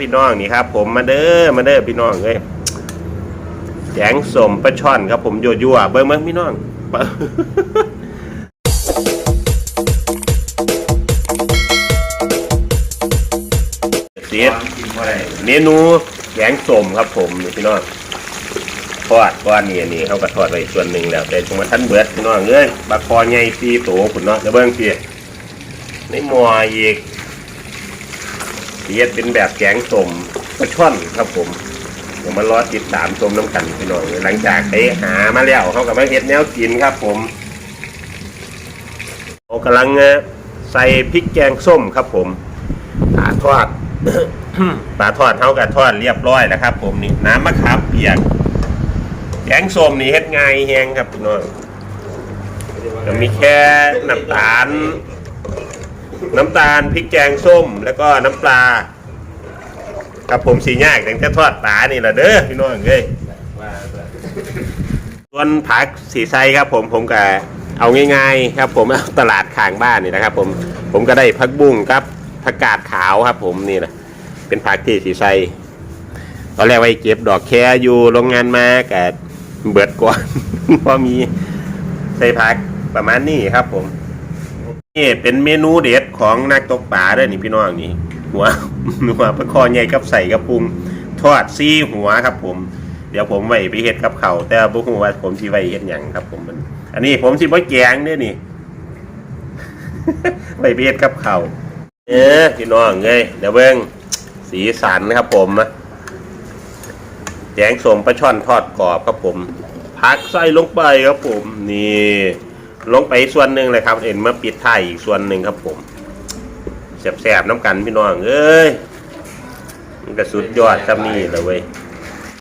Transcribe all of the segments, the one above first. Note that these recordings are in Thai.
พี่น้องนี่ครับ ผมมาเด้อมาเด้อพี่น้องเอ้ยแกงสมปลาช่อนครับผมโยั่วเบิ่งเบิ่งพี่น้องเสียเมนูแกงสมครับผมพี่น้องทอดก้อนนี่นี่เขาก็ทอดไว้ส่วนหนึ่งแล้ว แต่จงมาทันเบิดพี่น้องเอ้ยบาคอใหญ่ซีโตคุณเนาะเดี๋ยวเบิ่งสิในหม้ออีก เสียเป็นแบบแกงสมปลาช่อนครับผมเดี๋ยวมารอติดตามชมน้ำกันพี่น้องเอ้ยหลังจากไปหามาแล้วเขากับมาเฮ็ดแนวกินครับผมเขากำลังใส่พริกแกงส้มครับผมปลาทอดปลาทอดเท่ากับทอดเรียบร้อยแล้วครับ ผมนี่น้ำมะขามเปียกแกงส้มนี่เฮ็ดง่ายแฮงครับพี่น้องก็มีแค่น้ำตาล น้ำตาลพริกแกงส้ม แล้วก็น้ำปลา กับผมสียากแต่แค่ทอดปลานี่แหละเด้อพี่น้องเอ้ยส่วนผักสีไซครับผมผมก็เอาง่ายๆครับ ผมเอาตลาดข้างบ้านนี่นะครับ ผมผมก็ได้ผักบุ้งครับผักกาดขาวครับ ผมนี่นะเป็นผักที่สีไซตอนแรกไว้เก็บดอกแคอยู่โรงงานมาแกเบิดก่อนพอมีใส่ผักประมาณนี้ครับผม นี่เป็นเมนูเด็ดของนักตกปลาเด้อนี่พี่น้องนี่ หัวหัวปลาคอใหญ่กับใส่กับปรุงทอดซี่หัวครับ ผม เดี๋ยวผมไว้ไปเฮ็ดกับเขาแต่บ่ฮู้ว่าผมสิไว้เฮ็ดหยังครับ ผมมัน อันนี้ผมสิบ่แกงเด้อนี่ไว้ไปเฮ็ดกับเขาเออพี่น้องเอ้ยเดี๋ยวเบิ่งสีสันครับ ผมนะแกงสมปลาช่อนทอดกรอบครับผมพักใส่ลงไปครับผมนี่ ลงไปส่วนหนึ่งเลยครับ เอ็นมาปิดท้ายอีกส่วนหนึ่งครับผมแสบๆน้ำกันพี่น้องเอ้ยมันก็สุดยอดจำนี่เลยเว้ย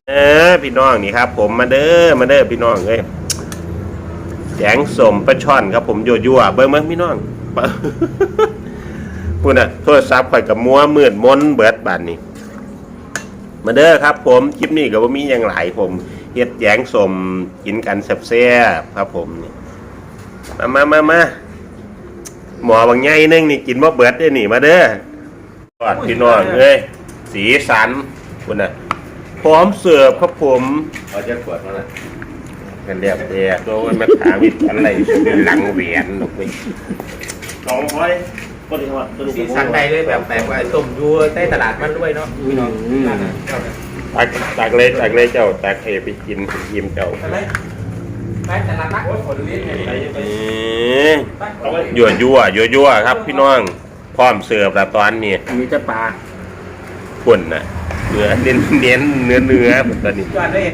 เออพี่น้องนี่ครับ ผมมาเด้อมาเด้อพี่น้องเอ้ยแกงสมปลาช่อนครับผมยั่วเบิ้งเบิ้งพี่น้องพูดนะโทรศัพท์ข่อยกับมัวมืดมนเบิดบานนี้มาเด้อครับ ผมคลิปนี้ก็บ่มีอย่างหลายผมเฮ็ดแกงสมกินกันแซ่บๆครับผมนี่ มามามามาหมอบางไงนึงนี่กินบ่เบิดได้อนี่มาเด้อทอดพี่น้องเอ้ยสีสันคุณน่ะพร้อมเสิร์ฟครับผมเอาจะขวดมาละกันเรียบเรียบโดยมาถามวิธีอะไรหลังเวียนลูกไปสองร้อยก็ดีครับสีสันใดเลยแบบแบบว่าต้มอยูใต้ตลาดมันด้วยเนาะพี่น้องตักตักเลยตักเลยเจ้าตักเอไปกินยิ้มเจ้า นักผลลิ้นเนี่ยยั่วยั่วยั่วยั่วๆครับ พี่น้องพร้อมเสิร์ฟแล้วตอนนี้มีแต่ปลาปุ่นน่ะเนื้อเน้นเน้นเนื้อเนื้อแบบตอนนี้ยอดเลย